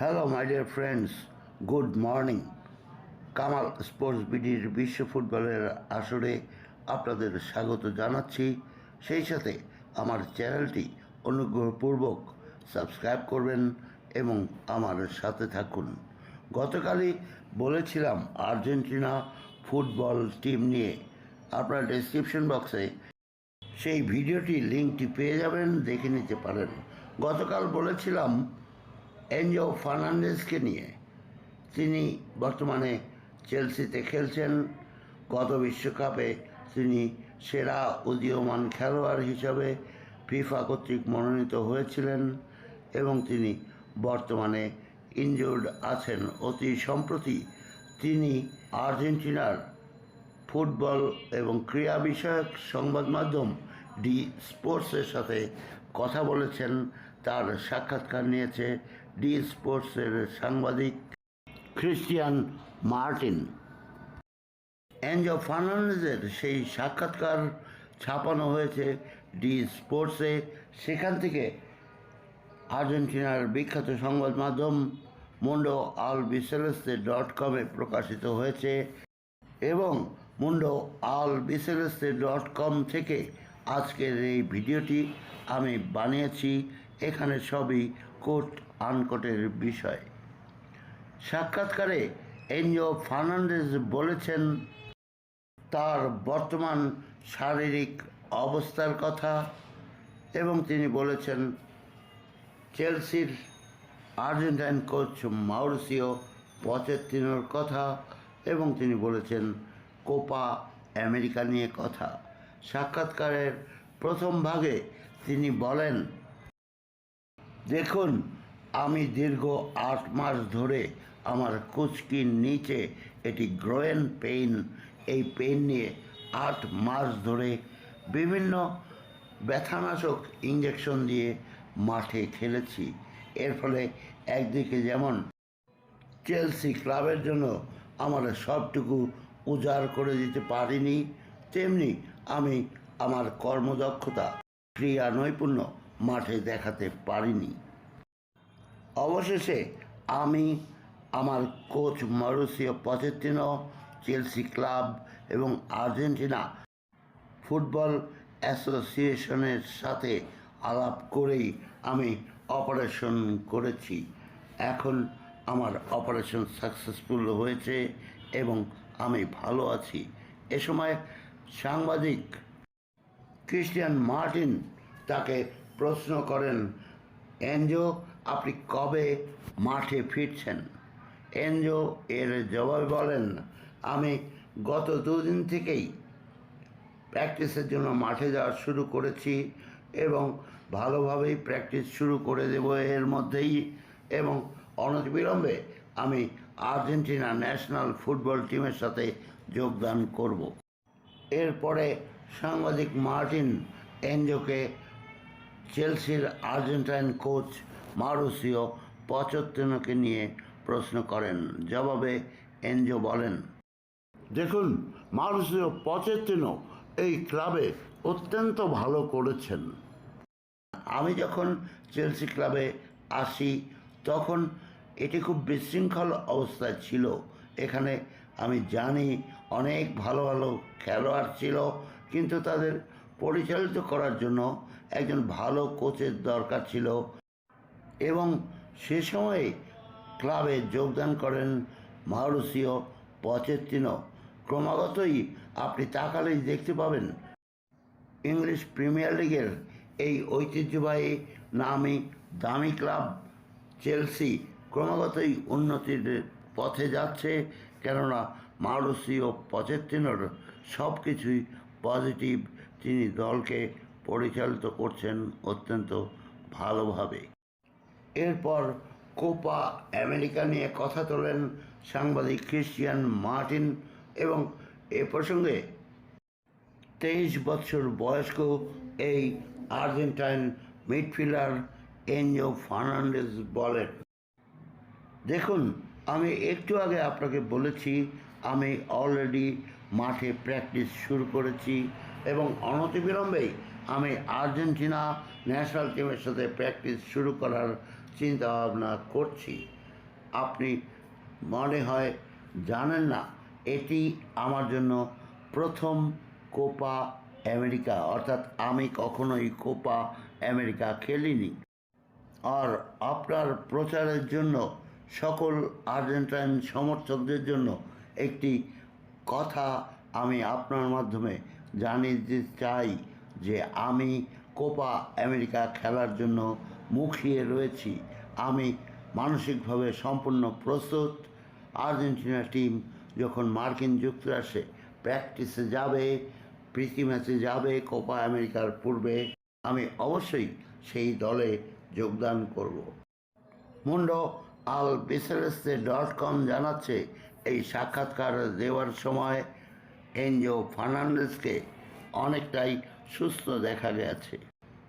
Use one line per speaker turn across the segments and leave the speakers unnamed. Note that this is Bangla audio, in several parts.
Hello my dear friends good morning Kamal sports বিডির বিশ্ব ফুটবলের আসরে আপনাদের স্বাগত জানাচ্ছি। সেই সাথে আমার চ্যানেলটি অনুগ্রহপূর্বক সাবস্ক্রাইব করবেন এবং আমার সাথে থাকুন। গতকালই বলেছিলাম আর্জেন্টিনা ফুটবল টিম নিয়ে। আপনার ডেসক্রিপশন বক্সে সেই ভিডিওটি লিঙ্কটি পেয়ে যাবেন, দেখে নিতে পারেন। গতকাল বলেছিলাম এনজো ফার্নান্ডেজকে নিয়ে তিনি বর্তমানে চেলসিতে খেলছেন। গত বিশ্বকাপে তিনি সেরা উদীয়মান খেলোয়াড় হিসাবে ফিফা কর্তৃক মনোনীত হয়েছিলেন এবং তিনি বর্তমানে ইনজুর্ড আছেন। অতি সম্প্রতি তিনি আর্জেন্টিনার ফুটবল এবং ক্রীড়া বিষয়ক সংবাদ মাধ্যম ডি স্পোর্টসের সাথে কথা বলেছেন। তার সাক্ষাৎকার নিয়েছে ডি স্পোর্টসের সাংবাদিক ক্রিস্টিয়ান মার্টিন। অ্যাঞ্জো ফার্নান্ডেজের সেই সাক্ষাৎকার ছাপানো হয়েছে ডি স্পোর্টসে। সেখান থেকে আর্জেন্টিনার বিখ্যাত সংবাদ মাধ্যম মুন্ডো আল বিসেলেস্তে ডট কমে প্রকাশিত হয়েছে এবং মুন্ডো আল বিসেলেস্তে ডট কম থেকে আজকের এই ভিডিওটি আমি বানিয়েছি। এখানে সবই কোট আনকোটের বিষয়। সাক্ষাৎকারে এনজিও ফার্নান্ডেজ বলেছেন, তার বর্তমান শারীরিক অবস্থার কথা এবং তিনি বলেছেন, চেলসির আর্জেন্টাইন কোচ মাউরিসিও পচেত্তিনোর কথা এবং তিনি বলেছেন, কোপা আমেরিকা নিয়ে কথা। সাক্ষাৎকারের প্রথম ভাগে তিনি বলেন, দেখুন দীর্ঘ আট মাস ধরে আমার কুচকির নিচে এটি গ্রোয়েন পেইন, এই পেইন নিয়ে আট মাস ধরে বিভিন্ন ব্যথানাশক ইঞ্জেকশন দিয়ে মাঠে খেলেছি। এর ফলে একদিকে যেমন চেলসি ক্লাবের জন্য আমার সবটুকু উজাড় করে দিতে পারিনি, তেমনি আমি আমার কর্মদক্ষতা ক্রিয়া নৈপুণ্য মাঠে দেখাতে পারিনি। অবশেষে আমি আমার coach Mauricio Pochettino, Chelsea club এবং আর্জেন্টিনা ফুটবল অ্যাসোসিয়েশনের সাথে আলাপ করেই আমি অপারেশন করেছি। এখন আমার অপারেশন সাকসেসফুল হয়েছে এবং আমি ভালো আছি। এ সময় সাংবাদিক ক্রিস্টিয়ান মার্টিন তাকে প্রশ্ন করেন এনজো আপনি কবে মাঠে ফিরছেন? এনজো এর জবাবে বলেন, আমি গত দুদিন থেকেই প্র্যাকটিসের জন্য মাঠে যাওয়া শুরু করেছি এবং ভালোভাবেই প্র্যাকটিস শুরু করে দেব এর মধ্যেই এবং অনতিবিলম্বে আমি আর্জেন্টিনা ন্যাশনাল ফুটবল টিমের সাথে যোগদান করব। এরপরে সাংবাদিক মার্টিন এনজোকে চেলসির আর্জেন্টাইন কোচ মারুসিও পচত্তনকে নিয়ে প্রশ্ন করেন। জবাবে এনজো বলেন দেখুন মারুসিও পচেত্তিনো এই ক্লাবে অত্যন্ত ভালো করেছেন। আমি যখন চেলসি ক্লাবে আসি তখন এটি খুব বিশৃঙ্খল অবস্থায় ছিল। এখানে আমি জানি অনেক ভালো ভালো খেলোয়াড় ছিল কিন্তু তাদের পরিচালিত করার জন্য একজন ভালো কোচের দরকার ছিল। এবং সে সময়ে ক্লাবে যোগদান করেন মারুসিও পচেত্তিনো। ক্রমাগতই আপনি তাকালেই দেখতে পাবেন ইংলিশ প্রিমিয়ার লিগের এই ঐতিহ্যবাহী নামি দামি ক্লাব চেলসি ক্রমাগতই উন্নতির পথে যাচ্ছে, কেননা মারুসিও পচেত্তিনোর সব কিছুই পজিটিভ। তিনি দলকে পরিচালিত করছেন অত্যন্ত ভালোভাবে। এরপর কোপা আমেরিকা নিয়ে কথা তোলেন সাংবাদিক ক্রিশ্চিয়ান মার্টিন এবং এ প্রসঙ্গে তেইশ বছর বয়স্ক এই আর্জেন্টাইন মিডফিল্ডার এনজো ফার্নান্ডেজ বলেন, দেখুন, আমি একটু আগে আপনাকে বলেছি, আমি অলরেডি মাঠে প্র্যাকটিস শুরু করেছি এবং অনতিবিলম্বেই আমি আর্জেন্টিনা ন্যাশনাল টিমের সাথে প্র্যাকটিস শুরু করার চিন্তা ভাবনা করছি। আপনি মনে হয় জানেন না, এটি আমার জন্য প্রথম কোপা আমেরিকা, অর্থাৎ আমি কখনোই কোপা আমেরিকা খেলিনি। আর আপনার প্রচারের জন্য, সকল আর্জেন্টাইন সমর্থকদের জন্য একটি কথা আমি আপনার মাধ্যমে জানিয়ে দিতে চাই যে আমি কোপা আমেরিকা খেলার জন্য মুখিয়ে রয়েছি। আমি মানসিকভাবে সম্পূর্ণ প্রস্তুত। আর্জেন্টিনা টিম যখন মার্কিন যুক্তরাষ্ট্রে প্র্যাকটিসে যাবে, প্রীতি ম্যাচে যাবে কোপা আমেরিকার পূর্বে, আমি অবশ্যই সেই দলে যোগদান করব। মুন্ডো আল বিসেলেস্তে ডট কম জানাচ্ছে, এই সাক্ষাৎকার দেওয়ার সময় এনজো ফার্নান্ডেসকে অনেকটাই সুস্থ দেখা গেছে।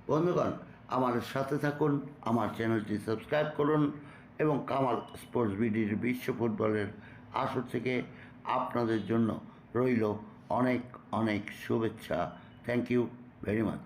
বন্ধুগণ আমার সাথে থাকুন, আমার চ্যানেলটি সাবস্ক্রাইব করুন এবং কামাল স্পোর্টস বিডির বিশ্ব ফুটবলের আসর থেকে আপনাদের জন্য রইল অনেক অনেক শুভেচ্ছা। Thank you very much